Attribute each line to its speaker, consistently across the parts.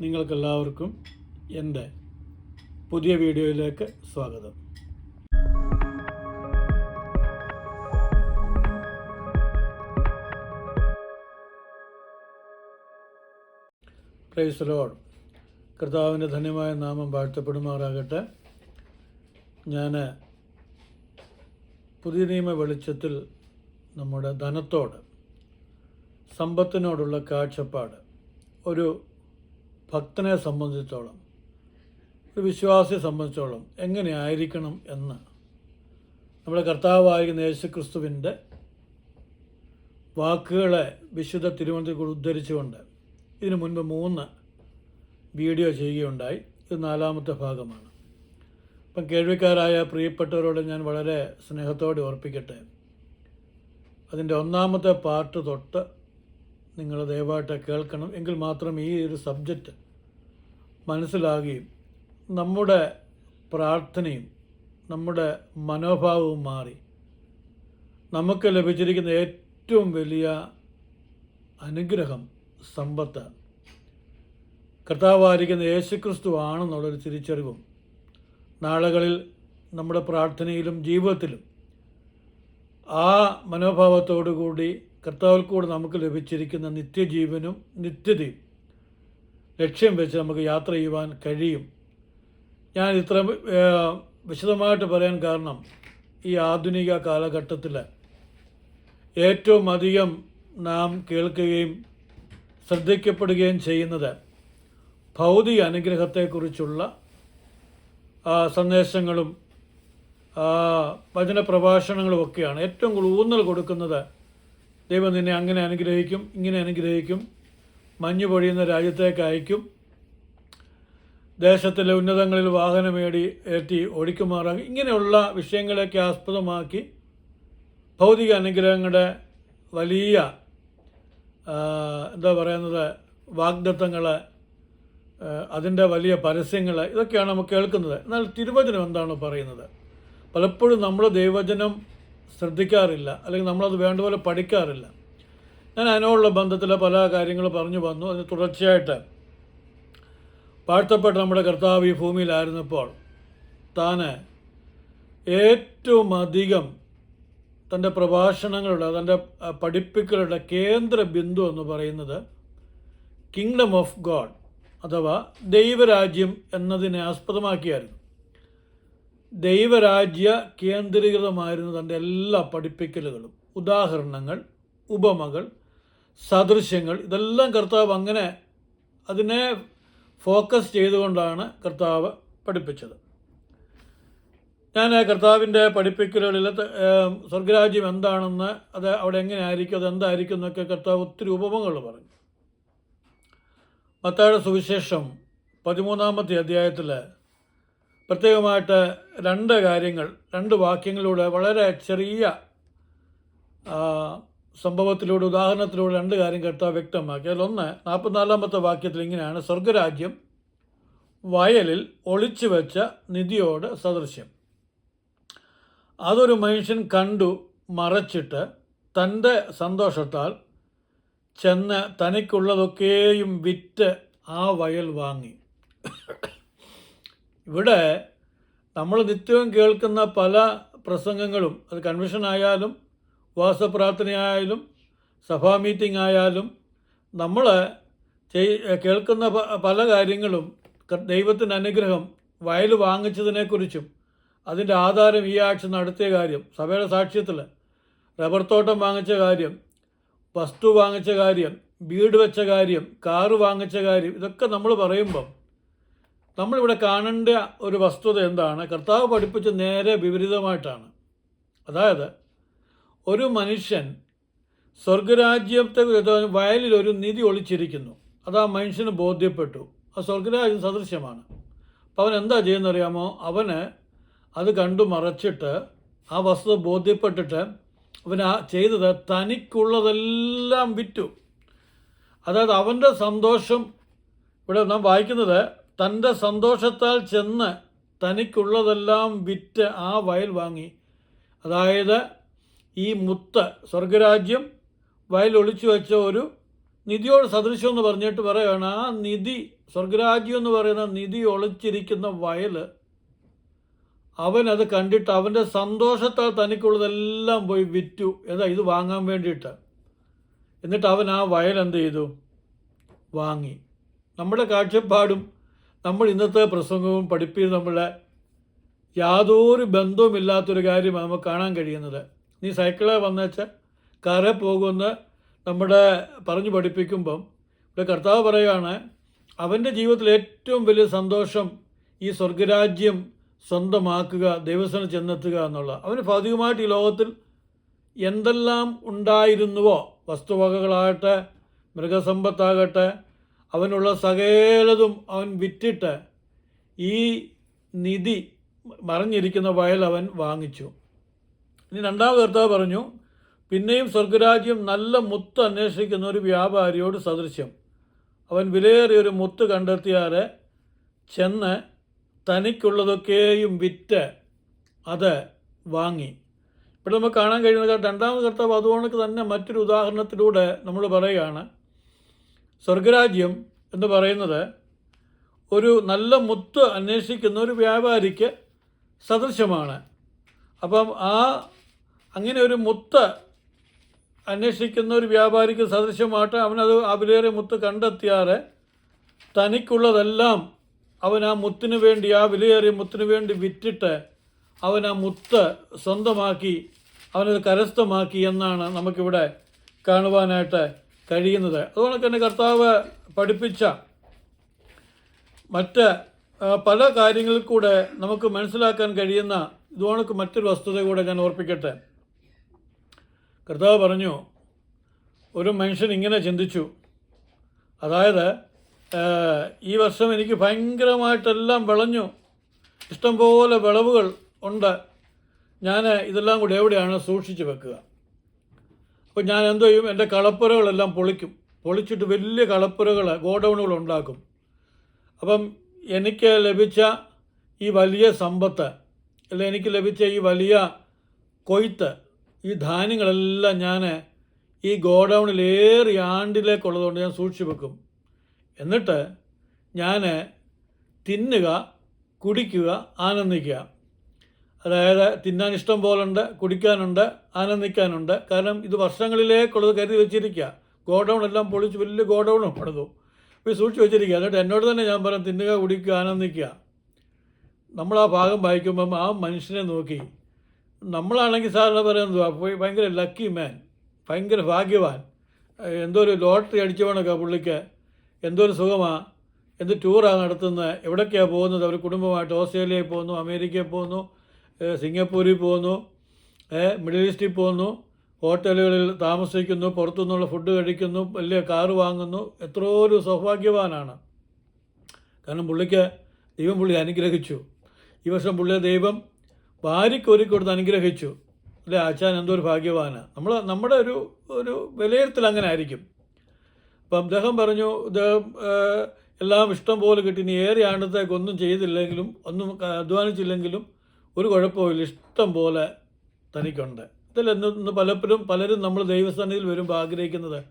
Speaker 1: നിങ്ങൾക്കെല്ലാവർക്കും എന്റെ പുതിയ വീഡിയോയിലേക്ക് സ്വാഗതം. പ്രൈസ് കർത്താവിന്റെ ധന്യമായ നാമം വാഴ്ത്തപ്പെടുമാറാകട്ടെ. ഞാൻ പുതിയ നിയമ വെളിച്ചത്തിൽ നമ്മുടെ ധനത്തോട് സമ്പത്തിനോടുള്ള കാഴ്ചപ്പാട് ഒരു ഭക്തനെ സംബന്ധിച്ചോളം ഒരു വിശ്വാസിയെ സംബന്ധിച്ചോളം എങ്ങനെയായിരിക്കണം എന്ന്. നമ്മുടെ കർത്താവായിരിക്കുന്ന യേശുക്രിസ്തുവിന്റെ വാക്കുകളെ വിശുദ്ധ തിരുവനന്തപുരം ഉദ്ധരിച്ചുകൊണ്ട് ഇതിനു മുൻപ് മൂന്ന് വീഡിയോ ചെയ്യുകയുണ്ടായി. ഇത് നാലാമത്തെ ഭാഗമാണ്. അപ്പം കേൾവിക്കാരായ പ്രിയപ്പെട്ടവരോട് ഞാൻ വളരെ സ്നേഹത്തോടെ ഓർപ്പിക്കട്ടെ. അതിന്റെ ഒന്നാമത്തെ പാർട്ട് തൊട്ട് നിങ്ങൾ ദയവായിട്ട് കേൾക്കണം. എങ്കിൽ മാത്രം ഈ ഒരു സബ്ജക്റ്റ് മനസ്സിലാകുകയും നമ്മുടെ പ്രാർത്ഥനയും നമ്മുടെ മനോഭാവവും മാറി. നമുക്ക് ലഭിച്ചിരിക്കുന്ന ഏറ്റവും വലിയ അനുഗ്രഹം സമ്പത്ത്. കർത്താവായിരിക്കുന്ന യേശുക്രിസ്തു ആണെന്നുള്ളൊരു തിരിച്ചറിവും. നാളുകളിൽ നമ്മുടെ പ്രാർത്ഥനയിലും ജീവിതത്തിലും ആ മനോഭാവത്തോടു കൂടി കർത്താവിൽ കൂടെ നമുക്ക് ലഭിച്ചിരിക്കുന്ന നിത്യജീവനും നിത്യതയും. ലക്ഷ്യം വെച്ച് നമുക്ക് യാത്ര ചെയ്യുവാൻ കഴിയും. ഞാൻ ഇത്ര വിശദമായിട്ട് പറയാൻ കാരണം ഈ ആധുനിക കാലഘട്ടത്തിൽ ഏറ്റവും അധികം നാം കേൾക്കുകയും ശ്രദ്ധിക്കപ്പെടുകയും ചെയ്യുന്നത് ഭൗതിക അനുഗ്രഹത്തെക്കുറിച്ചുള്ള സന്ദേശങ്ങളും വചന പ്രഭാഷണങ്ങളും ഒക്കെയാണ്. ഏറ്റവും കൂടുതൽ ഊന്നൽ കൊടുക്കുന്നത് ദൈവം നിന്നെ അങ്ങനെ അനുഗ്രഹിക്കും ഇങ്ങനെ അനുഗ്രഹിക്കും. മഞ്ഞ് പൊഴിയുന്ന രാജ്യത്തേക്ക് അയക്കും. ദേശത്തിലെ ഉന്നതങ്ങളിൽ വാഹനമേടി ഏറ്റി ഓടിക്കുമാറാകും. ഇങ്ങനെയുള്ള വിഷയങ്ങളെയൊക്കെ ആസ്പദമാക്കി ഭൗതിക അനുഗ്രഹങ്ങളുടെ വലിയ എന്താ പറയുന്നത് വാഗ്ദത്തങ്ങൾ അതിന്റെ വലിയ പരസ്യങ്ങൾ ഇതൊക്കെയാണ് നമുക്ക് കേൾക്കുന്നത്. എന്നാൽ തിരുവചനം എന്താണ് പറയുന്നത്? പലപ്പോഴും നമ്മൾ ദൈവവചനം ശ്രദ്ധിക്കാറില്ല. അല്ലെങ്കിൽ നമ്മളത് വേണ്ടപോലെ പഠിക്കാറില്ല. ഞാൻ അതിനോടുള്ള ബന്ധത്തിൽ പല കാര്യങ്ങൾ പറഞ്ഞു വന്നു. അതിന് തുടർച്ചയായിട്ട് വാഴ്ത്തപ്പെട്ട നമ്മുടെ കർത്താവ് ഈ ഭൂമിയിലായിരുന്നപ്പോൾ താന് ഏറ്റവും അധികം തന്റെ പ്രഭാഷണങ്ങളുടെ തന്റെ പഠിപ്പിക്കലുടെ കേന്ദ്ര ബിന്ദു എന്ന് പറയുന്നത് കിങ്ഡം ഓഫ് ഗോഡ് അഥവാ ദൈവരാജ്യം എന്നതിനെ ആസ്പദമാക്കിയായിരുന്നു. ദൈവരാജ്യ കേന്ദ്രീകൃതമായിരുന്നു തന്റെ എല്ലാ പഠിപ്പിക്കലുകളും ഉദാഹരണങ്ങൾ ഉപമകൾ സദൃശ്യങ്ങൾ ഇതെല്ലാം കർത്താവ് അങ്ങനെ അതിനെ ഫോക്കസ് ചെയ്തുകൊണ്ടാണ് കർത്താവ് പഠിപ്പിച്ചത്. ഞാൻ കർത്താവിന്റെ പഠിപ്പിക്കലുകളിൽ സ്വർഗരാജ്യം എന്താണെന്ന് അത് അവിടെ എങ്ങനെയായിരിക്കും അതെന്തായിരിക്കും എന്നൊക്കെ കർത്താവ് ഒത്തിരി ഉപമകൾ പറഞ്ഞു. മത്തായുടെ സുവിശേഷം പതിമൂന്നാമത്തെ അധ്യായത്തിൽ പ്രത്യേകമായിട്ട് രണ്ട് കാര്യങ്ങൾ രണ്ട് വാക്യങ്ങളിലൂടെ വളരെ ചെറിയ സംഭവത്തിലൂടെ ഉദാഹരണത്തിലൂടെ രണ്ട് കാര്യം കർത്താവ് വ്യക്തമാക്കി. അതിലൊന്ന് നാൽപ്പത്തിനാലാമത്തെ വാക്യത്തിൽ ഇങ്ങനെയാണ് സ്വർഗരാജ്യം വയലിൽ ഒളിച്ചു വെച്ച നിധിയോട് സദൃശ്യം. അതൊരു മനുഷ്യൻ കണ്ടു മറച്ചിട്ട് തന്റെ സന്തോഷത്താൽ ചെന്ന് തനിക്കുള്ളതൊക്കെയും വിറ്റ് ആ വയൽ വാങ്ങി. ഇവിടെ നമ്മൾ നിത്യവും കേൾക്കുന്ന പല പ്രസംഗങ്ങളും അത് കൺവെൻഷൻ ആയാലും ഉപവാസപ്രാർത്ഥനയായാലും സഭാ മീറ്റിംഗ് ആയാലും നമ്മൾ കേൾക്കുന്ന പല കാര്യങ്ങളും ദൈവത്തിന്റെ അനുഗ്രഹം വയൽ വാങ്ങിച്ചതിനെക്കുറിച്ചും അതിന്റെ ആധാരം ഈ ആഴ്ച നടത്തിയ കാര്യം സഭയുടെ സാക്ഷ്യത്തിൽ റബ്ബർ തോട്ടം വാങ്ങിച്ച കാര്യം വസ്തു വാങ്ങിച്ച കാര്യം വീട് വെച്ച കാര്യം കാറ് വാങ്ങിച്ച കാര്യം ഇതൊക്കെ നമ്മൾ പറയുമ്പം നമ്മളിവിടെ കാണേണ്ട ഒരു വസ്തുത എന്താണ്? കർത്താവ് പഠിപ്പിച്ച് നേരെ വിപരീതമായിട്ടാണ്. അതായത് ഒരു മനുഷ്യൻ സ്വർഗരാജ്യത്തെ വയലിൽ ഒരു നിധി ഒളിച്ചിരിക്കുന്നു. അത് ആ മനുഷ്യന് ബോധ്യപ്പെട്ടു. ആ സ്വർഗരാജ്യം സദൃശ്യമാണ്. അപ്പോൾ അവൻ എന്താ ചെയ്യുന്നറിയാമോ അവന് അത് കണ്ടു മറച്ചിട്ട് ആ വസ്തുത ബോധ്യപ്പെട്ടിട്ട് അവൻ ആ ചെയ്തത് തനിക്കുള്ളതെല്ലാം വിറ്റു. അതായത് അവന്റെ സന്തോഷം ഇവിടെ നാം വായിക്കുന്നത് തന്റെ സന്തോഷത്താൽ ചെന്ന് തനിക്കുള്ളതെല്ലാം വിറ്റ് ആ വയൽ വാങ്ങി. അതായത് ഈ മുത്ത് സ്വർഗരാജ്യം വയൽ ഒളിച്ചു വെച്ച ഒരു നിധിയോട് സദൃശ്യം എന്ന് പറഞ്ഞിട്ട് പറയുകയാണ് ആ നിധി സ്വർഗരാജ്യം എന്ന് പറയുന്ന നിധി ഒളിച്ചിരിക്കുന്ന വയൽ അവൻ അത് കണ്ടിട്ട് അവന്റെ സന്തോഷത്താൽ തനിക്കുള്ളതെല്ലാം പോയി വിറ്റു. എന്താ ഇത് വാങ്ങാൻ വേണ്ടിയിട്ട്. എന്നിട്ട് അവൻ ആ വയൽ എന്ത് ചെയ്തു? വാങ്ങി. നമ്മുടെ കാഴ്ചപ്പാടും നമ്മൾ ഇന്നത്തെ പ്രസംഗവും പഠിപ്പിയും നമ്മളെ യാതൊരു ബന്ധവുമില്ലാത്തൊരു കാര്യമാണ് നമുക്ക് കാണാൻ കഴിയുന്നത്. നീ സൈക്കിളെ വന്നേച്ച് കാറെ പോകുമെന്ന് നമ്മുടെ പറഞ്ഞു പഠിപ്പിക്കുമ്പം ഇവിടെ കർത്താവ് പറയുകയാണ് അവന്റെ ജീവിതത്തിൽ ഏറ്റവും വലിയ സന്തോഷം ഈ സ്വർഗരാജ്യം സ്വന്തമാക്കുക ദേവസ്വനം ചെന്നെത്തുക എന്നുള്ള അവന് ഭൗതികമായിട്ട് ഈ ലോകത്തിൽ എന്തെല്ലാം ഉണ്ടായിരുന്നുവോ വസ്തുവകകളാകട്ടെ മൃഗസമ്പത്താകട്ടെ അവനുള്ള സകലതും അവൻ വിറ്റിട്ട് ഈ നിധി മറിഞ്ഞിരിക്കുന്ന വയൽ അവൻ വാങ്ങിച്ചു. ഇനി രണ്ടാമത് കർത്താവ് പറഞ്ഞു പിന്നെയും സ്വർഗരാജ്യം നല്ല മുത്ത് അന്വേഷിക്കുന്ന ഒരു വ്യാപാരിയോട് സദൃശ്യം. അവൻ വിലയേറിയ ഒരു മുത്ത് കണ്ടെത്തിയാൽ ചെന്ന് തനിക്കുള്ളതൊക്കെയും വിറ്റ് അത് വാങ്ങി. ഇവിടെ നമുക്ക് കാണാൻ കഴിയുന്നത് രണ്ടാമത് കർത്താവ് അതുകൊണ്ട് തന്നെ മറ്റൊരു ഉദാഹരണത്തിലൂടെ നമ്മൾ പറയുകയാണ് സ്വർഗരാജ്യം എന്ന് പറയുന്നത് ഒരു നല്ല മുത്ത് അന്വേഷിക്കുന്ന ഒരു വ്യാപാരിക്ക് സദൃശമാണ് അപ്പം ആ അങ്ങനെ ഒരു മുത്ത് അന്വേഷിക്കുന്ന ഒരു വ്യാപാരിക്ക് സദൃശമായിട്ട് അവനത് അവിലേറെ മുത്ത് കണ്ടെത്തിയാറ് തനിക്കുള്ളതെല്ലാം അവൻ ആ മുത്തിന് വേണ്ടി ആ വിലയേറിയ മുത്തിന് വേണ്ടി വിറ്റിട്ട് അവൻ ആ മുത്ത് സ്വന്തമാക്കി അവനത് കരസ്ഥമാക്കി എന്നാണ് നമുക്കിവിടെ കാണുവാനായിട്ട് കഴിയുന്നത്. അതുകൊണ്ട് തന്നെ കർത്താവ് പഠിപ്പിച്ച മറ്റ് പല കാര്യങ്ങളിൽ കൂടെ നമുക്ക് മനസ്സിലാക്കാൻ കഴിയുന്ന ഇതുകൊണ്ട് മറ്റൊരു വസ്തുത കൂടെ ഞാൻ ഓർപ്പിക്കട്ടെ. കർത്താവ് പറഞ്ഞു ഒരു മനുഷ്യൻ ഇങ്ങനെ ചിന്തിച്ചു. അതായത് ഈ വർഷം എനിക്ക് ഭയങ്കരമായിട്ടെല്ലാം വിളഞ്ഞു. ഇഷ്ടംപോലെ വിളവുകൾ ഉണ്ട്. ഞാൻ ഇതെല്ലാം കൂടി എവിടെയാണ് സൂക്ഷിച്ചു വെക്കുക? അപ്പോൾ ഞാൻ എന്ത് ചെയ്യും? എന്റെ കളപ്പുരകളെല്ലാം പൊളിക്കും. പൊളിച്ചിട്ട് വലിയ കളപ്പുരകൾ ഗോഡൗണുകൾ ഉണ്ടാക്കും അപ്പം എനിക്ക് ലഭിച്ച ഈ വലിയ സമ്പത്ത് അല്ല എനിക്ക് ലഭിച്ച ഈ വലിയ കൊയ്ത്ത് ഈ ധാന്യങ്ങളെല്ലാം ഞാൻ ഈ ഗോഡൗണിൽ ആണ്ടിലേക്കുള്ളതുകൊണ്ട് ഞാൻ സൂക്ഷിച്ചു വെക്കും. എന്നിട്ട് ഞാൻ തിന്നുക കുടിക്കുക ആനന്ദിക്കുക. അതായത് തിന്നാൻ ഇഷ്ടം പോലുണ്ട് കുടിക്കാനുണ്ട് ആനന്ദിക്കാനുണ്ട്. കാരണം ഇത് വർഷങ്ങളിലേക്കുള്ളത് കരുതി വെച്ചിരിക്കുക. ഗോഡൗൺ എല്ലാം പൊളിച്ച് വലിയ ഗോഡൗണും പണിതു. അപ്പോൾ സൂക്ഷിച്ച് വെച്ചിരിക്കുക. എന്നിട്ട് എന്നോട് തന്നെ ഞാൻ പറയാം തിന്നുക കുടിക്കുക ആനന്ദിക്കുക. നമ്മൾ ആ ഭാഗം വായിക്കുമ്പം ആ മനുഷ്യനെ നോക്കി. നമ്മളാണെങ്കിൽ സാറിന് പറയുന്നത്? ഭയങ്കര ലക്കി മാൻ ഭയങ്കര ഭാഗ്യവാൻ. എന്തോ ഒരു ലോട്ടറി അടിച്ചവണൊക്കെ പുള്ളിക്ക്. എന്തോ ഒരു സുഖമാണ് എന്ത് ടൂറാണ് നടത്തുന്നത്? എവിടേക്കാണ് പോകുന്നത്? അവർ കുടുംബമായിട്ട് ഓസ്ട്രേലിയയിൽ പോകുന്നു അമേരിക്കയിൽ പോകുന്നു. സിംഗപ്പൂരിൽ പോകുന്നു. മിഡിൽ ഈസ്റ്റിൽ പോകുന്നു. ഹോട്ടലുകളിൽ താമസിക്കുന്നു. പുറത്തുനിന്നുള്ള ഫുഡ് കഴിക്കുന്നു. വലിയ കാറ് വാങ്ങുന്നു. എത്രയോ ഒരു സൗഭാഗ്യവാനാണ്. കാരണം പുള്ളിക്ക് ദൈവം പുള്ളി അനുഗ്രഹിച്ചു. ഈ വർഷം പുള്ളിയെ ദൈവം ഭാര്യയ്ക്ക് കൊടുത്ത് അനുഗ്രഹിച്ചു. അല്ലേ ആച്ചാൻ എന്തോ ഒരു ഭാഗ്യവാനാണ് നമ്മൾ നമ്മുടെ ഒരു ഒരു വിലയിരുത്തൽ അങ്ങനെ ആയിരിക്കും. അപ്പം അദ്ദേഹം പറഞ്ഞു അദ്ദേഹം എല്ലാം ഇഷ്ടം പോലെ കിട്ടി. ഇനി ഏറെ ആണ്ടത്തേക്കൊന്നും ചെയ്തില്ലെങ്കിലും ഒന്നും അധ്വാനിച്ചില്ലെങ്കിലും ഒരു കുഴപ്പമില്ല ഇഷ്ടം പോലെ തനിക്കുണ്ട്. ഇതിൽ പലപ്പോഴും പലരും നമ്മൾ ദൈവസന്നിധിയിൽ വരുമ്പോൾ ആഗ്രഹിക്കുന്നത്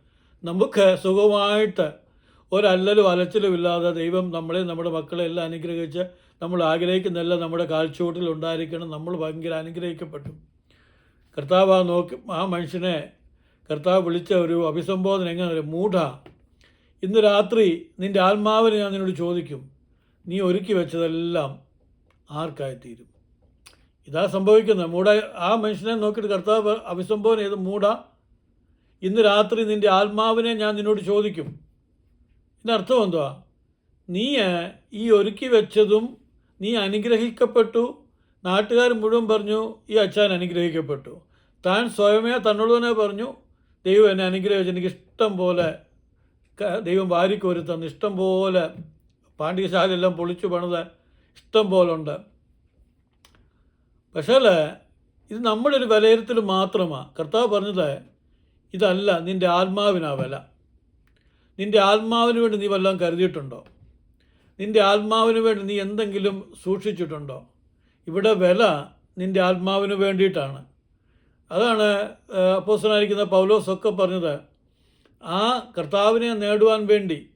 Speaker 1: നമുക്ക് സുഖമായിട്ട് ഒരല്ലലും അലച്ചിലും ഇല്ലാതെ ദൈവം നമ്മളെ നമ്മുടെ മക്കളെ എല്ലാം അനുഗ്രഹിച്ച് നമ്മൾ ആഗ്രഹിക്കുന്നെല്ലാം നമ്മുടെ കാൽച്ചുവട്ടിൽ ഉണ്ടായിരിക്കണം. നമ്മൾ ഭയങ്കര അനുഗ്രഹിക്കപ്പെട്ടു. കർത്താവ് ആ നോക്കി ആ മനുഷ്യനെ കർത്താവ് വിളിച്ച ഒരു അഭിസംബോധന എങ്ങനെ ഒരു മൂഢ. ഇന്ന് രാത്രി നിന്റെ ആത്മാവിനെ ഞാൻ നിന്നോട് ചോദിക്കും. നീ ഒരുക്കി വെച്ചതെല്ലാം ആർക്കായി തീരും ഇതാ സംഭവിക്കുന്നത്. മൂട ആ മനുഷ്യനെ നോക്കിയിട്ട് കർത്താവ് അഭിസംബോധന ചെയ്ത് മൂട ഇന്ന് രാത്രി നിന്റെ ആത്മാവിനെ ഞാൻ നിന്നോട് ചോദിക്കും. ഇതിനർത്ഥം എന്തുവാ? നീ ഈ ഒരുക്കി വെച്ചതും നീ അനുഗ്രഹിക്കപ്പെട്ടു. നാട്ടുകാർ മുഴുവൻ പറഞ്ഞു ഈ അച്ഛൻ അനുഗ്രഹിക്കപ്പെട്ടു. താൻ സ്വയമേ തന്നോട് തന്നെ പറഞ്ഞു ദൈവം എന്നെ അനുഗ്രഹിച്ചു എനിക്ക് ഇഷ്ടം പോലെ ദൈവം വാരിക്കോരി തന്നു ഇഷ്ടം പോലെ പാണ്ഡ്യശാലയെല്ലാം പൊളിച്ചു പണിത് ഇഷ്ടം പോലെ ഉണ്ട്. പക്ഷേ ഇത് നമ്മുടെ ഒരു വിലയിരുത്തൽ മാത്രമാണ് കർത്താവ് പറഞ്ഞത് ഇതല്ല നിന്റെ ആത്മാവിനാ വില. നിന്റെ ആത്മാവിന് വേണ്ടി നീ വല്ലതും കരുതിയിട്ടുണ്ടോ? നിന്റെ ആത്മാവിന് വേണ്ടി നീ എന്തെങ്കിലും സൂക്ഷിച്ചിട്ടുണ്ടോ? ഇവിടെ വില നിന്റെ ആത്മാവിന് വേണ്ടിയിട്ടാണ്. അതാണ് അപ്പോസനായിരിക്കുന്ന പൗലോസൊക്കെ പറഞ്ഞത് ആ കർത്താവിനെ നേടുവാൻ വേണ്ടി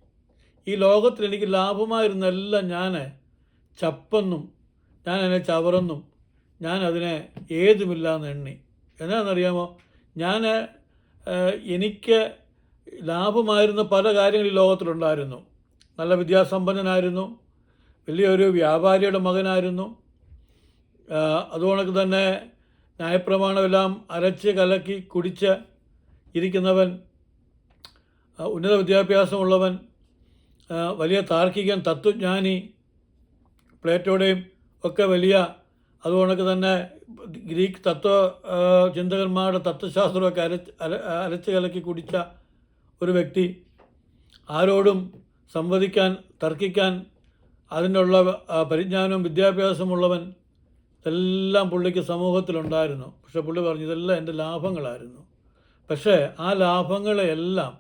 Speaker 1: ഈ ലോകത്തിൽ എനിക്ക് ലാഭമായിരുന്നെല്ലാം ഞാൻ ചപ്പെന്നും ഞാൻ എന്നെ ചവറെന്നും ഞാൻ അതിനെ ഏതുമില്ല എന്ന് എണ്ണി എന്നാണെന്നറിയാമോ ഞാൻ എനിക്ക് ലാഭമായിരുന്ന പല കാര്യങ്ങളും ഈ ലോകത്തിലുണ്ടായിരുന്നു. നല്ല വിദ്യാസമ്പന്നനായിരുന്നു. വലിയൊരു വ്യാപാരിയുടെ മകനായിരുന്നു. അതുകൊണ്ടൊക്കെ തന്നെ ന്യായപ്രമാണമെല്ലാം അരച്ച് കലക്കി കുടിച്ച് ഇരിക്കുന്നവൻ ഉന്നത വിദ്യാഭ്യാസമുള്ളവൻ വലിയ താർക്കികൻ തത്വജ്ഞാനി പ്ലേറ്റോടെയും ഒക്കെ വലിയ അതുകൊണ്ടൊക്കെ തന്നെ ഗ്രീക്ക് തത്വ ചിന്തകന്മാരുടെ തത്വശാസ്ത്രമൊക്കെ അരച്ച് അര- അരച്ച് കലക്കി കുടിച്ച ഒരു വ്യക്തി ആരോടും സംവദിക്കാൻ തർക്കിക്കാൻ അതിനുള്ള പരിജ്ഞാനവും വിദ്യാഭ്യാസമുള്ളവൻ ഇതെല്ലാം പുള്ളിക്ക് സമൂഹത്തിലുണ്ടായിരുന്നു. പക്ഷെ പുള്ളി പറഞ്ഞു ഇതെല്ലാം എന്റെ ലാഭങ്ങളായിരുന്നു. പക്ഷേ ആ ലാഭങ്ങളെയെല്ലാം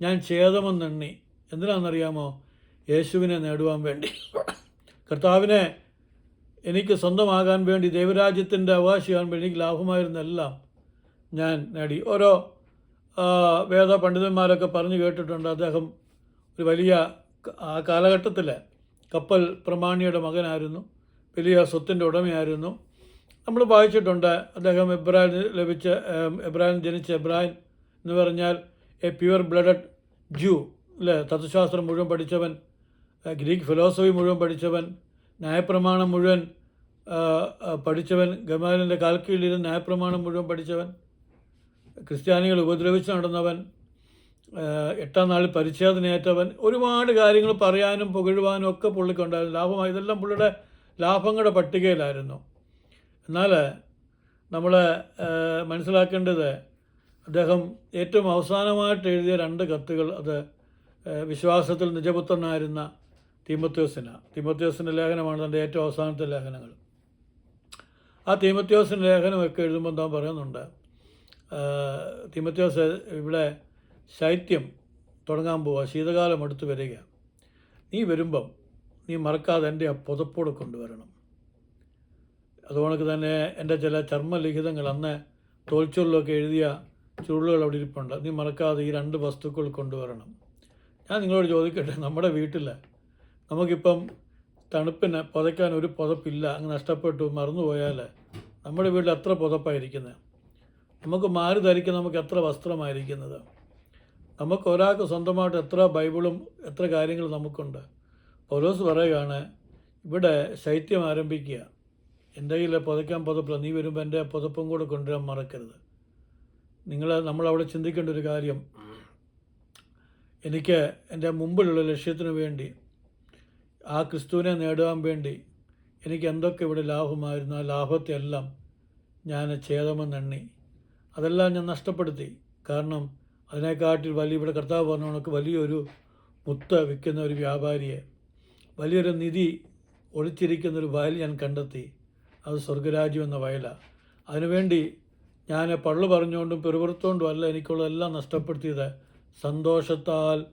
Speaker 1: ഞാൻ ഛേദമെന്നെണ്ണി എന്തിനാണെന്നറിയാമോ? യേശുവിനെ നേടുവാൻ വേണ്ടി. കർത്താവിനെ എനിക്ക് സ്വന്തമാകാൻ വേണ്ടി ദൈവരാജ്യത്തിന്റെ അവകാശിയാകാൻ വേണ്ടി എനിക്ക് ലാഭമായിരുന്നെല്ലാം ഞാൻ നേടി. ഓരോ വേദ പണ്ഡിതന്മാരൊക്കെ പറഞ്ഞു കേട്ടിട്ടുണ്ട്. അദ്ദേഹം ഒരു വലിയ ആ കാലഘട്ടത്തിൽ കപ്പൽ പ്രമാണിയുടെ മകനായിരുന്നു. വലിയ സ്വത്തിന്റെ ഉടമയായിരുന്നു. നമ്മൾ വായിച്ചിട്ടുണ്ട് അദ്ദേഹം എബ്രാഹിം ലഭിച്ച എബ്രാഹിം ജനിച്ച എബ്രാഹിം എന്ന് പറഞ്ഞാൽ എ പ്യുവർ ബ്ലഡഡ് ജൂ അല്ലേ? തത്വശാസ്ത്രം മുഴുവൻ പഠിച്ചവൻ ഗ്രീക്ക് ഫിലോസഫി മുഴുവൻ പഠിച്ചവൻ ന്യായപ്രമാണം മുഴുവൻ പഠിച്ചവൻ ഗമാലിന്റെ കാൽക്കീഴിലിരുന്ന് ന്യായപ്രമാണം മുഴുവൻ പഠിച്ചവൻ ക്രിസ്ത്യാനികൾ ഉപദ്രവിച്ച് നടന്നവൻ എട്ടാം നാളിൽ പരിച്ഛേദനയേറ്റവൻ ഒരുപാട് കാര്യങ്ങൾ പറയാനും പുകഴുവാനും ഒക്കെ പുള്ളിക്കുണ്ടായിരുന്നു. ലാഭമായി ഇതെല്ലാം പുള്ളിയുടെ ലാഭങ്ങളുടെ പട്ടികയിലായിരുന്നു. എന്നാൽ നമ്മൾ മനസ്സിലാക്കേണ്ടത് അദ്ദേഹം ഏറ്റവും അവസാനമായിട്ട് എഴുതിയ രണ്ട് കത്തുകൾ അത് വിശ്വാസത്തിൽ നിജപുത്രനായിരുന്ന തീമത്യോസിന്. തീമത്യോസിന്റെ ലേഖനമാണ് തന്റെ ഏറ്റവും അവസാനത്തെ ലേഖനങ്ങൾ. ആ തീമത്യോസിന്റെ ലേഖനമൊക്കെ എഴുതുമ്പോൾ താൻ പറയുന്നുണ്ട്? തീമത്യോസ് ഇവിടെ ശൈത്യം തുടങ്ങാൻ പോവുക ശീതകാലം അടുത്ത് വരിക. നീ വരുമ്പം നീ മറക്കാതെ എന്റെ ആ പുതപ്പോടെ കൊണ്ടുവരണം. അതുകൊണ്ട് തന്നെ എന്റെ ചില ചർമ്മലിഖിതങ്ങൾ അന്ന് തോൽച്ചൊല്ലൊക്കെ എഴുതിയ ചുരുളുകൾ അവിടെ ഇരിപ്പുണ്ട്. നീ മറക്കാതെ ഈ രണ്ട് വസ്തുക്കൾ കൊണ്ടുവരണം. ഞാൻ നിങ്ങളോട് ചോദിക്കട്ടെ നമ്മുടെ വീട്ടിൽ നമുക്കിപ്പം തണുപ്പിന് പുതയ്ക്കാൻ ഒരു പുതപ്പില്ല അങ്ങ് നഷ്ടപ്പെട്ടു മറന്നുപോയാൽ നമ്മുടെ വീട്ടിൽ എത്ര പുതപ്പായിരിക്കുന്നത് നമുക്ക് മാറി ധരിക്കാൻ നമുക്ക് എത്ര വസ്ത്രമായിരിക്കുന്നത്? നമുക്ക് ഒരാൾക്ക് സ്വന്തമായിട്ട് എത്ര ബൈബിളും എത്ര കാര്യങ്ങളും നമുക്കുണ്ട്? പൗലോസ് പറയുകയാണ് ഇവിടെ ശൈത്യം ആരംഭിക്കുക. എന്റെ കയ്യിൽ പുതയ്ക്കാൻ പുതപ്പില്ല. നീ വരുമ്പോൾ എന്റെ പുതപ്പും കൂടെ കൊണ്ടുവരാൻ മറക്കരുത്. നിങ്ങൾ നമ്മളവിടെ ചിന്തിക്കേണ്ട ഒരു കാര്യം എനിക്ക് എന്റെ മുമ്പിലുള്ള ലക്ഷ്യത്തിന് വേണ്ടി ആ ക്രിസ്തുവിനെ നേടുവാൻ വേണ്ടി എനിക്ക് എന്തൊക്കെ ഇവിടെ ലാഭമായിരുന്നു ആ ലാഭത്തെ എല്ലാം ഞാൻ ഛേദമെന്നെണ്ണി അതെല്ലാം ഞാൻ നഷ്ടപ്പെടുത്തി. കാരണം അതിനെക്കാട്ടിൽ വലിയ ഇവിടെ കർത്താവ് പറഞ്ഞ കണക്ക് വലിയൊരു മുത്ത് വിൽക്കുന്ന ഒരു വ്യാപാരിയെ വലിയൊരു നിധി ഒളിച്ചിരിക്കുന്ന ഒരു വയൽ ഞാൻ കണ്ടെത്തി. അത് സ്വർഗരാജ്യം എന്ന വയലാണ് അതിനുവേണ്ടി ഞാൻ പള്ളു പറഞ്ഞുകൊണ്ടും പെറുപുറത്തുകൊണ്ടും അല്ല എനിക്കുള്ളതെല്ലാം നഷ്ടപ്പെടുത്തിയത് സന്തോഷത്താൽ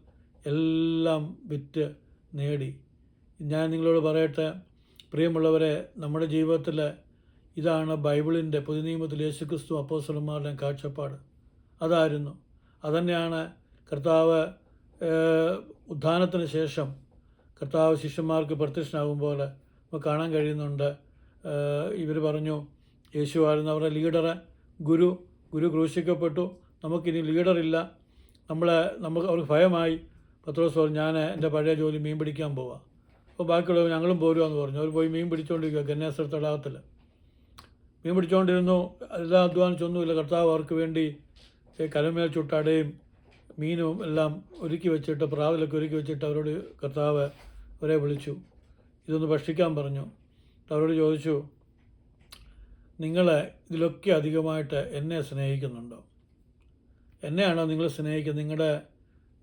Speaker 1: എല്ലാം വിറ്റ് നേടി. ഞാൻ നിങ്ങളോട് പറയട്ടെ പ്രിയമുള്ളവരെ നമ്മുടെ ജീവിതത്തിൽ ഇതാണ് ബൈബിളിന്റെ പുതിയ നിയമത്തിൽ യേശുക്രിസ്തു അപ്പോസ്വലന്മാരുടെ കാഴ്ചപ്പാട്. അതായിരുന്നു. അതന്നെയാണ് കർത്താവ് ഉത്ഥാനത്തിന് ശേഷം കർത്താവ് ശിഷ്യന്മാർക്ക് പ്രത്യക്ഷനാകുമ്പോൾ നമുക്ക് കാണാൻ കഴിയുന്നുണ്ട്. ഇവർ പറഞ്ഞു യേശു ആയിരുന്നു അവരുടെ ലീഡർ ഗുരു ഗുരു ക്രൂശിക്കപ്പെട്ടു. നമുക്കിനി ലീഡറില്ല നമ്മളെ നമുക്ക് അവർക്ക് ഭയമായി. പത്രോസ് പറഞ്ഞു ഞാൻ എന്റെ പഴയ ജോലി മീൻ പിടിക്കാൻ പോവാം. അപ്പോൾ ബാക്കിയുള്ളവർ ഞങ്ങളും പോരുവാന്ന് പറഞ്ഞു. അവർ പോയി മീൻ പിടിച്ചുകൊണ്ടിരിക്കുക ഗന്നേശ്വര തടാകത്തിൽ മീൻ പിടിച്ചുകൊണ്ടിരുന്നു എല്ലാം അധ്വാനിച്ചൊന്നുമില്ല കർത്താവ് അവർക്ക് വേണ്ടി കലമേൽ ചുട്ടടയും മീനും എല്ലാം ഒരുക്കി വെച്ചിട്ട് പ്രാവിലൊക്കെ ഒരുക്കി വെച്ചിട്ട് അവരോട് കർത്താവ് അവരെ വിളിച്ചു. ഇതൊന്ന് ഭക്ഷിക്കാൻ പറഞ്ഞു. അവരോട് ചോദിച്ചു നിങ്ങളെ ഇതിലൊക്കെ അധികമായിട്ട് എന്നെ സ്നേഹിക്കുന്നുണ്ടോ? എന്നെയാണോ നിങ്ങൾ സ്നേഹിക്കുന്നത്? നിങ്ങളുടെ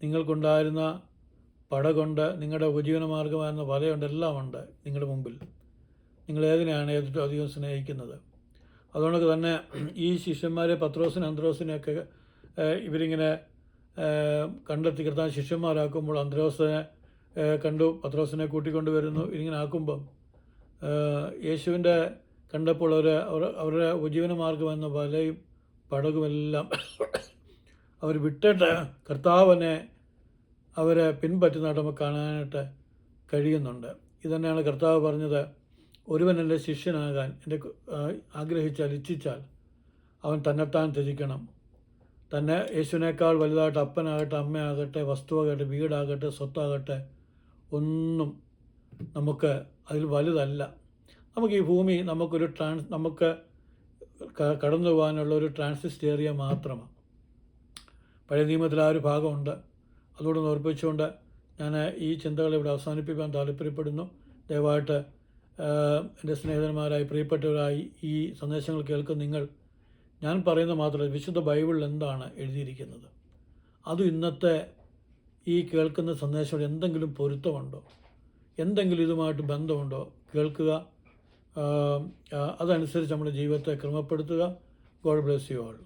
Speaker 1: നിങ്ങൾക്കുണ്ടായിരുന്ന പട കൊണ്ട് നിങ്ങളുടെ ഉപജീവന മാർഗമായിരുന്ന വലയുണ്ട് എല്ലാം ഉണ്ട് നിങ്ങളുടെ മുമ്പിൽ. നിങ്ങൾ ഏതിനെയാണ് ഏറ്റവും അധികം സ്നേഹിക്കുന്നത്? അതുകൊണ്ടൊക്കെ തന്നെ ഈ ശിഷ്യന്മാരെ പത്രോസിനെ അന്ത്രോസിനെയൊക്കെ ഇവരിങ്ങനെ കണ്ടെത്തി കിടത്താൻ ശിഷ്യന്മാരാക്കുമ്പോൾ അന്ത്രോസിനെ കണ്ടു പത്രോസിനെ കൂട്ടിക്കൊണ്ട് വരുന്നു ഇങ്ങനെ ആക്കുമ്പം യേശുവിന്റെ കണ്ടപ്പോൾ അവർ അവരുടെ ഉപജീവന മാർഗം എന്ന വലയും പടകുമെല്ലാം അവർ വിട്ടിട്ട് കർത്താവിനെ അവരെ പിൻപറ്റുന്നതായിട്ട് നമുക്ക് കാണാനായിട്ട് കഴിയുന്നുണ്ട്. ഇതന്നെയാണ് കർത്താവ് പറഞ്ഞത് ഒരുവൻ എന്റെ ശിഷ്യനാകാൻ എന്റെ ആഗ്രഹിച്ചാൽ ഇച്ഛിച്ചാൽ അവൻ തന്നെത്താൻ ത്യജിക്കണം. തന്നെ യേശുവിനേക്കാൾ വലുതായിട്ട് അപ്പനാകട്ടെ അമ്മയാകട്ടെ വസ്തുവാകട്ടെ വീടാകട്ടെ സ്വത്താകട്ടെ ഒന്നും നമുക്ക് അതിൽ വലുതല്ല. നമുക്ക് ഈ ഭൂമി നമുക്കൊരു ട്രാൻസ് നമുക്ക് കടന്നു പോകാനുള്ള ഒരു ട്രാൻസിസ്റ്റ് ഏരിയ മാത്രമാണ്. പഴയ നിയമത്തിൽ ആ ഒരു ഭാഗമുണ്ട്. അതുകൊണ്ട് ഓർപ്പിച്ചുകൊണ്ട് ഞാൻ ഈ ചിന്തകൾ ഇവിടെ അവസാനിപ്പിക്കാൻ താല്പര്യപ്പെടുന്നു. ദയവായിട്ട് എന്റെ സ്നേഹിതന്മാരായി പ്രിയപ്പെട്ടവരായി ഈ സന്ദേശങ്ങൾ കേൾക്കുന്ന നിങ്ങൾ ഞാൻ പറയുന്നത് മാത്രമല്ല വിശുദ്ധ ബൈബിളിൽ എന്താണ് എഴുതിയിരിക്കുന്നത്? അത് ഇന്നത്തെ ഈ കേൾക്കുന്ന സന്ദേശങ്ങൾ എന്തെങ്കിലും പൊരുത്തമുണ്ടോ? എന്തെങ്കിലും ഇതുമായിട്ട് ബന്ധമുണ്ടോ? കേൾക്കുക അതനുസരിച്ച് നമ്മുടെ ജീവിതത്തെ ക്രമപ്പെടുത്തുക. God bless you all.